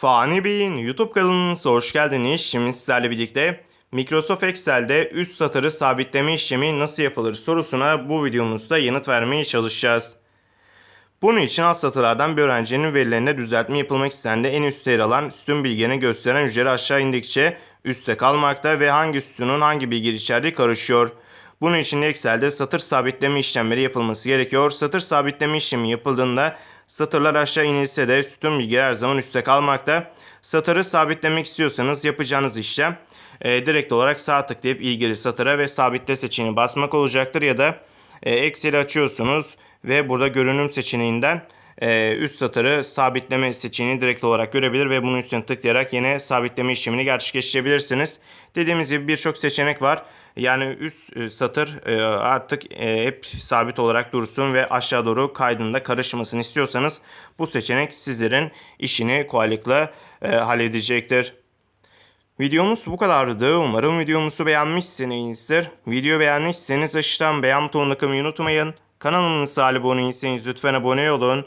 Fani Bey'in YouTube kanalınıza hoş geldiniz. Şimdi sizlerle birlikte Microsoft Excel'de üst satırı sabitleme işlemi nasıl yapılır sorusuna bu videomuzda yanıt vermeye çalışacağız. Bunun için alt satırlardan bir öğrencinin verilerine düzeltme yapılmak istendiğinde en üstte yer alan sütun bilgilerini gösteren hücre aşağı indikçe üstte kalmakta ve hangi sütunun hangi bilgi içerdiği karışıyor. Bunun için Excel'de satır sabitleme işlemleri yapılması gerekiyor. Satır sabitleme işlemi yapıldığında satırlar aşağı inilse de sütun bilgileri her zaman üstte kalmakta. Satırı sabitlemek istiyorsanız yapacağınız işlem e, direkt olarak sağ tıklayıp ilgili satıra ve sabitle seçeneğini basmak olacaktır ya da e, Excel'i açıyorsunuz ve burada görünüm seçeneğinden e, üst satırı sabitleme seçeneğini direkt olarak görebilir ve bunun üstüne tıklayarak yine sabitleme işlemini gerçekleştirebilirsiniz. Dediğimiz gibi birçok seçenek var. Yani üst e, satır e, artık e, hep sabit olarak dursun ve aşağı doğru kaydında karışmasını istiyorsanız bu seçenek sizlerin işini kolaylıkla halledecektir. Videomuz bu kadardı. Umarım videomuzu beğenmişsinizdir. Video beğenmişseniz aşağıdan beğen butonuna unutmayın. Kanalımıza abone değilseniz lütfen abone olun.